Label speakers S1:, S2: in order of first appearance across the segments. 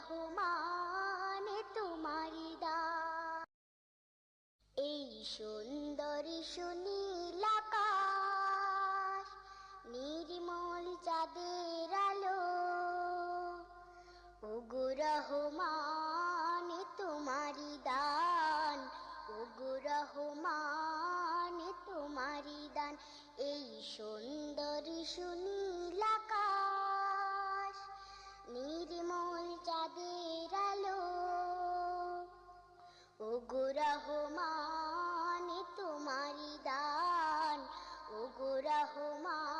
S1: রহমান তোমারি এই সুন্দরী শুনি ও গোরাহমান তোমারি দান। ও গোরাহমান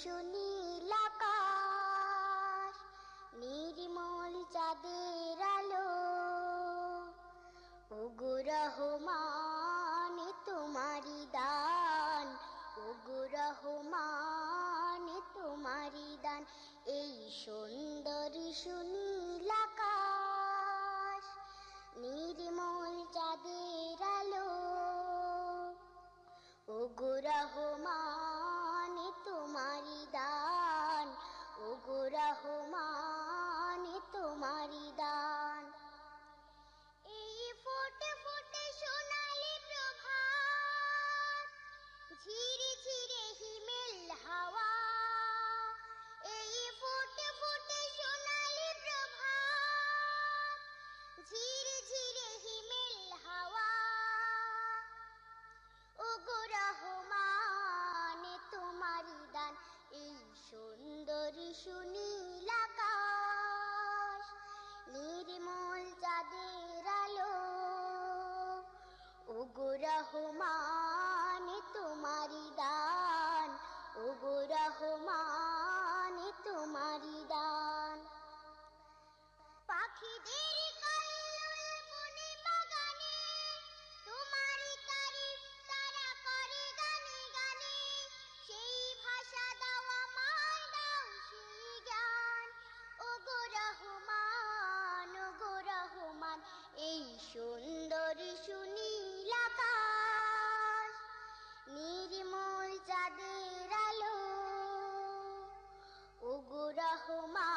S1: সুন্দরী তোমার